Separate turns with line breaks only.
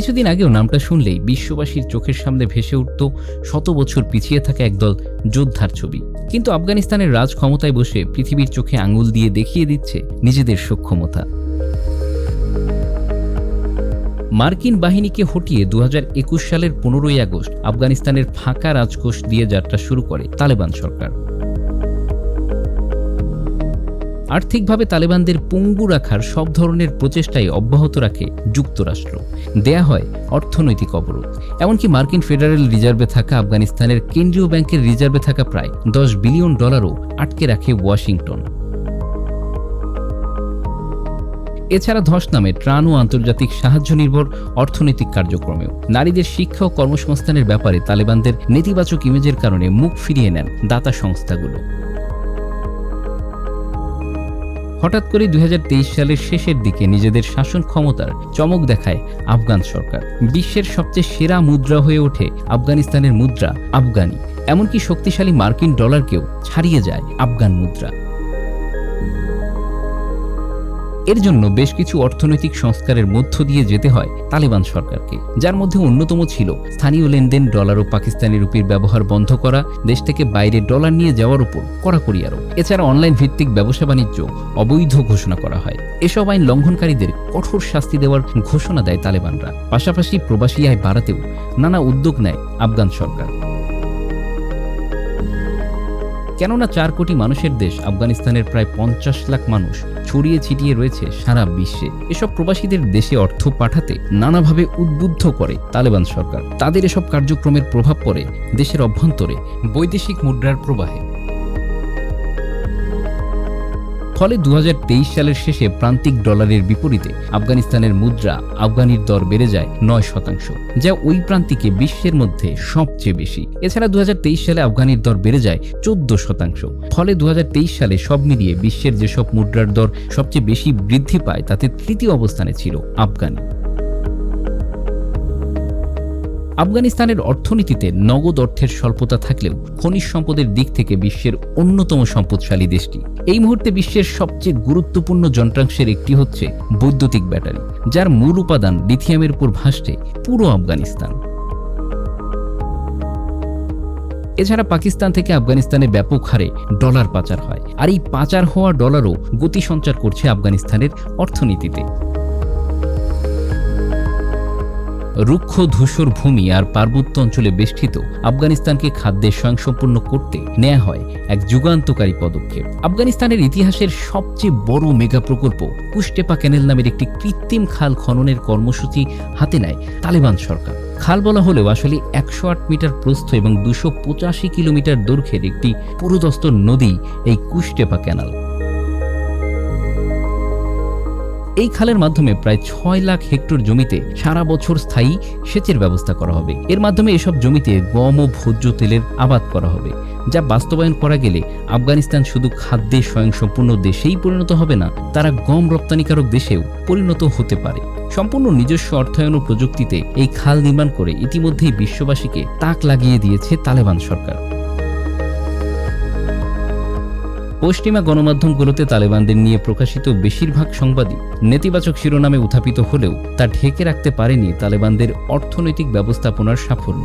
কিছুদিন আগেও নামটা শুনলেই বিশ্ববাসীর চোখের সামনে ভেসে উঠত শত বছর পিছিয়ে থাকা একদল যোদ্ধার ছবি। কিন্তু আফগানিস্তানের রাজ ক্ষমতায় বসে পৃথিবীর চোখে আঙুল দিয়ে দেখিয়ে দিচ্ছে নিজেদের সক্ষমতা। মার্কিন বাহিনীকে হটিয়ে দু হাজার একুশ সালের পনেরোই আগস্ট আফগানিস্তানের ফাঁকা রাজকোষ দিয়ে যাত্রা শুরু করে তালেবান সরকার। আর্থিকভাবে তালেবানদের পঙ্গু রাখার সব ধরনের প্রচেষ্টাই অব্যাহত রাখে যুক্তরাষ্ট্র। দেয়া হয় অর্থনৈতিক অবরোধ। এমনকি মার্কিন ফেডারেল রিজার্ভে থাকা আফগানিস্তানের কেন্দ্রীয় ব্যাংকের রিজার্ভে থাকা প্রায় দশ বিলিয়ন ডলারও আটকে রাখে ওয়াশিংটন। এছাড়া ধস নামে ত্রাণ ও আন্তর্জাতিক সাহায্য নির্ভর অর্থনৈতিক কার্যক্রমেও। নারীদের শিক্ষা ও কর্মসংস্থানের ব্যাপারে তালেবানদের নেতিবাচক ইমেজের কারণে মুখ ফিরিয়ে নেন দাতা সংস্থাগুলো। হঠাৎ করে দুই হাজার তেইশ সালের শেষের দিকে নিজেদের শাসন ক্ষমতার চমক দেখায় আফগান সরকার। বিশ্বের সবচেয়ে সেরা মুদ্রা হয়ে ওঠে আফগানিস্তানের মুদ্রা আফগানি। এমনকি শক্তিশালী মার্কিন ডলারকেও ছাড়িয়ে যায় আফগান মুদ্রা। এর জন্য বেশ কিছু অর্থনৈতিক সংস্কারের মধ্য দিয়ে যেতে হয় তালেবান সরকারকে, যার মধ্যে অন্যতম ছিল স্থানীয় লেনদেন ডলার ও পাকিস্তানি রুপির ব্যবহার বন্ধ করা দেশ থেকে বাইরে ডলার নিয়ে যাওয়ার উপর কড়াকড়ি আরোপ। এছাড়া অনলাইন ভিত্তিক ব্যবসা বাণিজ্য অবৈধ ঘোষণা করা হয়। এসব আইন লঙ্ঘনকারীদের কঠোর শাস্তি দেওয়ার ঘোষণা দেয় তালেবানরা। পাশাপাশি প্রবাসী আয় বাড়াতেও নানা উদ্যোগ নেয় আফগান সরকার। কেননা চার কোটি মানুষের দেশ আফগানিস্তানের প্রায় পঞ্চাশ লাখ মানুষ ছড়িয়ে ছিটিয়ে রয়েছে সারা বিশ্বে। এসব প্রবাসীদের দেশে অর্থ পাঠাতে নানাভাবে উদ্বুদ্ধ করে তালেবান সরকার। তাদের এসব কার্যক্রমের প্রভাব পড়ে দেশের অভ্যন্তরে বৈদেশিক মুদ্রার প্রবাহে। ফলে দু হাজার তেইশ সালের শেষে প্রান্তিক ডলারের বিপরীতে আফগানিস্তানের মুদ্রা আফগানির দর বেড়ে যায় নয় শতাংশ, যা ওই প্রান্তিকে বিশ্বের মধ্যে সবচেয়ে বেশি। এছাড়া দু হাজার তেইশ সালে আফগানির দর বেড়ে যায় চোদ্দ শতাংশ, ফলে দু হাজার তেইশ সালে সব মিলিয়ে বিশ্বের যেসব মুদ্রার দর সবচেয়ে বেশি বৃদ্ধি পায় তাতে তৃতীয় অবস্থানে ছিল আফগানি। আফগানিস্তানের অর্থনীতিতে নগদ অর্থের স্বল্পতা থাকলেও খনিজ সম্পদের দিক থেকে বিশ্বের অন্যতম সম্পদশালী দেশটি। এই মুহূর্তে বিশ্বের সবচেয়ে গুরুত্বপূর্ণ যন্ত্রাংশের একটি হচ্ছে বৈদ্যুতিক ব্যাটারি, যার মূল উপাদান লিথিয়ামের উপর ভাসছে পুরো আফগানিস্তান। এছাড়া পাকিস্তান থেকে আফগানিস্তানে ব্যাপক হারে ডলার পাচার হয়, আর এই পাচার হওয়া ডলারও গতি সঞ্চার করছে আফগানিস্তানের অর্থনীতিতে। রুক্ষ ধূসর ভূমি আর পার্বত্য অঞ্চলে বেষ্টিত আফগানিস্তানকে খাদ্যে স্বয়ংসম্পূর্ণ করতে নেওয়া হয় এক যুগান্তকারী পদক্ষেপ। আফগানিস্তানের ইতিহাসের সবচেয়ে বড় মেগা প্রকল্প কুষ্টেপা ক্যানেল নামের একটি কৃত্রিম খাল খননের কর্মসূচি হাতে নেয় তালেবান সরকার। খাল বলা হলেও আসলে একশো আট মিটার প্রস্থ এবং দুশো পঁচাশি কিলোমিটার দৈর্ঘ্যের একটি পুরোদস্ত নদী এই কুষ্টেপা ক্যানাল। এই খালের মাধ্যমে প্রায় ছয় লাখ হেক্টর জমিতে সারা বছর স্থায়ী সেচের ব্যবস্থা করা হবে। এর মাধ্যমে এসব জমিতে গম ও ভোজ্য তেলের আবাদ করা হবে, যা বাস্তবায়ন করা গেলে আফগানিস্তান শুধু খাদ্যে স্বয়ংসম্পূর্ণ দেশেই পরিণত হবে না, তারা গম রপ্তানিকারক দেশেও পরিণত হতে পারে। সম্পূর্ণ নিজস্ব অর্থায়ন ও প্রযুক্তিতে এই খাল নির্মাণ করে ইতিমধ্যেই বিশ্ববাসীকে তাক লাগিয়ে দিয়েছে তালেবান সরকার। পশ্চিমা গণমাধ্যমগুলোতে তালেবানদের নিয়ে প্রকাশিত বেশিরভাগ সংবাদই নেতিবাচক শিরোনামে উত্থাপিত হলেও তা ঢেকে রাখতে পারেনি তালেবানদের অর্থনৈতিক ব্যবস্থাপনার সাফল্য।